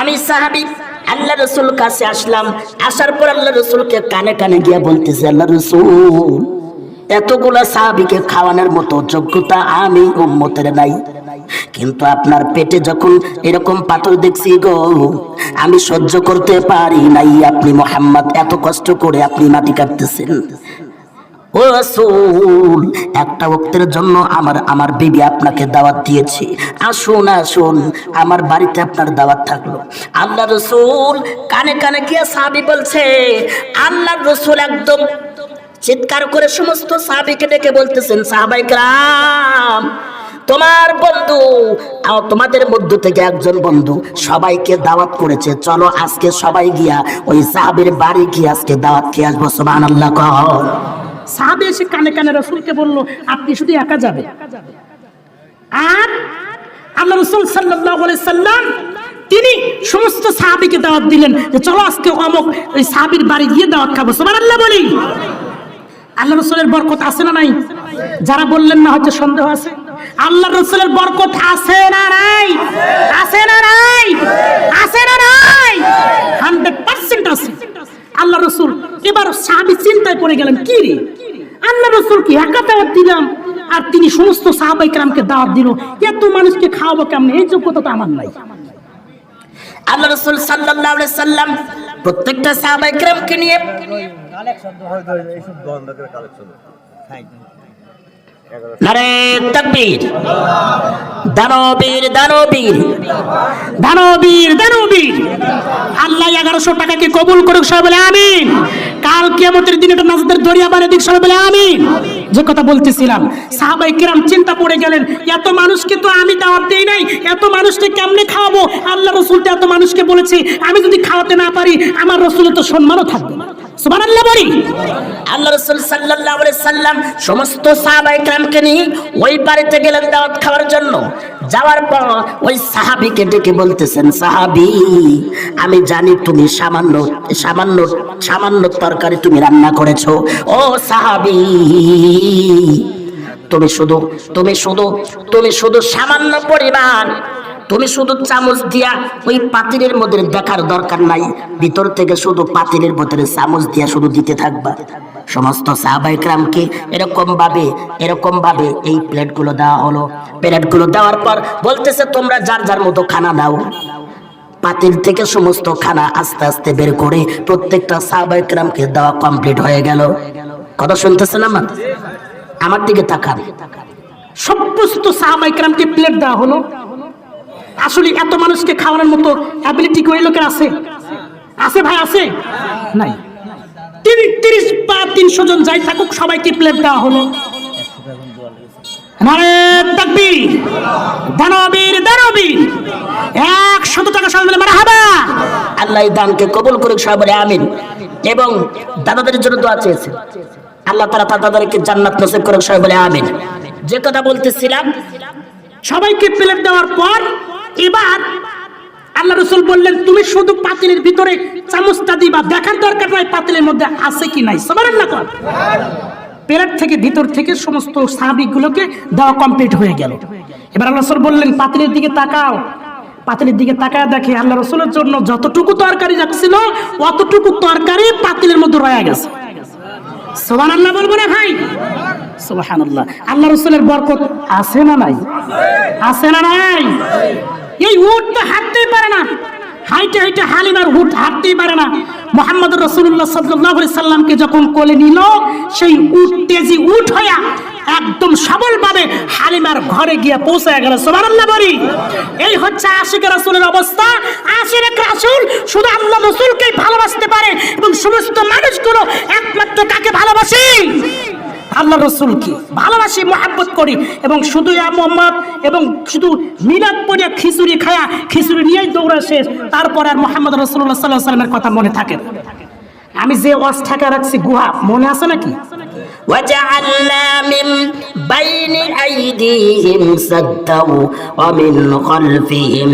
আমি সাহাবি, আল্লাহ রসুল কাছে আসলাম। আসার পর আল্লাহ রসুলকে কানে কানে গিয়ে বলতেছে, আল্লাহ রসুল, এতগুলা সাহাবিকে খাওয়ানোর মতো যোগ্যতা আমি উম্মতের নাই। কিন্তু আপনার পেটে যখন এরকম পাথর দেখছি গো, আমি সহ্য করতে পারি নাই। আপনি মোহাম্মদ, এত কষ্ট করে আপনি মাটি কাটতেছেন। ও রাসূল, একটা ওক্তের জন্য আমার আমার বিবি আপনাকে দাওয়াত দিয়েছে। আসুন আসুন, আমার বাড়িতে আপনার দাওয়াত থাকল। আল্লাহ রসুল কানে কানে গিয়ে সাহাবি বলছে আল্লাহ রসুল একদম চিৎকার করে সমস্ত সাহাবিকে ডেকে বলতেছেন সাহাবাই গ্রাম তোমার বন্ধু তোমাদের মধ্য থেকে একজন বন্ধু সবাইকে দাওয়াত করেছে। চলো আজকে সবাই গিয়া ওই সাহাবের বাড়ি গিয়ে আজকে দাওয়াত খেয়ে আসব, সুবহানাল্লাহ কর। সাহাবে এসে কানে কানে রসুলকে বলল, আপনি শুধু একা যাবে আর আল্লাহ রসুল সাল্লাহ সাল্লাম তিনি সমস্ত সাহাবিকে দাওয়াত দিলেন যে, চলো আজকে অমুক ওই সাহাবির বাড়ি গিয়ে দাওয়াত খাব। সবার আল্লাহ বলি। আল্লাহ রসুলের বরকত আছে না নাই? যারা বললেন না, হচ্ছে সন্দেহ আছে? আল্লাহ রসুলের বরকত আছে না নাই? আছে না নাই? আছে না নাই? হান্ড্রেড পার্সেন্ট আছে। আল্লাহ রসুল এবার সাহাবি চিন্তায় পড়ে গেলেন কি রে? আল্লাহ রসুল কি একা দাওয়াত দিলাম? আর তিনি সমস্ত সাহাবাই ক্রামকে দাওয়াত দিল এত মানুষকে খাওয়াবো কেমন? এই যোগ্যতা তো আমার নাই। আল্লাহ রসুল সাল্লাহ সাল্লাম প্রত্যেকটা সাহাবাই ক্রামকে নিয়ে দানবীর দানবীর। দানবীর দানবীর। এগারোশো টাকাকে কবুল করুক সবাই বলে আমিন। কাল কেমতের দিন এটা নাজাদের দরিয়া বানিয়ে দিক সবাই বলে আমিন। যে কথা বলতেছিলাম সাহাবাই কিরাম চিন্তা পড়ে গেলেন, এত মানুষকে তো আমি দাওয়াত দেই নাই, এত মানুষকে কেমনে খাওয়াবো? আল্লাহ রসুল তো এত মানুষকে বলেছি, আমি যদি খাওয়াতে না পারি, আমার রসুলের তো সম্মানও থাকবে আমি জানি তুমি সামান্য সামান্য সামান্য তরকারি তুমি রান্না করেছ। ও সাহাবি তুমি শুধু তুমি শুধু তুমি শুধু সামান্য পরিমাণ, তুমি শুধু চামচ দিয়া ওই পাতিলের মধ্যে দেখার দরকার নাই, ভিতর থেকে শুধু পাতিলের ভিতরে চামচ দিয়া শুধু দিতে থাকবা। সমস্ত সাহাবাইকরামকে এরকম ভাবে এরকম ভাবে এই প্লেটগুলো দেওয়া হলো। প্লেটগুলো দেওয়ার পর বলতেছে, তোমরা যার যার মতো খানা দাও। পাতিল থেকে সমস্ত খানা আস্তে আস্তে বের করে প্রত্যেকটা সাহাবাইকরামকে দেওয়া কমপ্লিট হয়ে গেল। কথা শুনতেছেন আমার? আমার দিকে তাকান। সমস্ত সাহাবাই ক্রামকে প্লেট দেওয়া হলো, আসলে এত মানুষকে খাওয়ানোর মতো অ্যাবিলিটি ওই লোকের আছে? আছে ভাই, আছে? নাই। তিরি- তিরিশ বা তিনশো জন যাই থাকুক, সবাইকে প্লেট দেওয়া হলো। আল্লাহ দানকে কবুল করুক, সবাই আমিন। এবং দাদাদের জন্য দোয়া চেয়েছে। আল্লাহ তারা দাদাদেরকে জান্নাত নসিব করুক, সবাই বলে আমিন। যে কথা বলতেছিলাম, সবাইকে প্লেট দেওয়ার পর এবার আল্লাহ রসুল বললেন, তুমি শুধু পাতিলের ভিতরে চামচটা দিবা, দেখার দরকার নাই পাতিলের মধ্যে আছে কি নাই? সবার না কর। প্লেট থেকে ভিতর থেকে সমস্ত সাহাবিকগুলোকে দেওয়া কমপ্লিট হয়ে গেল। এবার আল্লাহ রসুল বললেন, পাতিলের দিকে তাকাও, পাতিলের দিকে তাকায় দেখে আল্লাহ রসুলের জন্য যতটুকু তরকারি যাচ্ছিল অতটুকু তরকারি পাতিলের মধ্যে রয়ে গেছে। সোহান আল্লাহ বলব না ভাই? সোহান আল্লাহ আল্লাহ রসুলের বরকত না নাই? না নাই? এই উট তো হাঁটতেই পারে না। হাইটে হাইটে হালিমার উট হাঁটতেই পারে না। মোহাম্মদ রসুল্লাহ সাল্লাহ সাল্লামকে যখন কোলে নিল, সেই উট তেজি উঠ হইয়া একদম সবলভাবে হালিমার ঘরে গিয়ে পৌঁছে গেল। সোমানাল্লাহ বলি। এই হচ্ছে আশিক রাসুলের অবস্থা। আশিক রাসুল শুধু আল্লাহ রসুলকেই ভালোবাসতে পারে এবং সমস্ত মানুষগুলো কাকে ভালোবাসে আল্লাহ রসুলকে ভালোবাসি মহাব্বত করি এবং শুধু ইয়া মোহাম্মদ এবং শুধু মিলাদ পড়িয়া খিচুড়ি খায়া খিচুড়ি নিয়েই দৌড়া শেষ তারপর আর মোহাম্মদ রসুল্লাহ সাল্লাহ সাল্লামের কথা মনে থাকে না। আমি যে ওয়াজ ঠাকা রাখছি গুহা মনে আছে নাকি وجعلنا من بين أيديهم سدا ومن خلفهم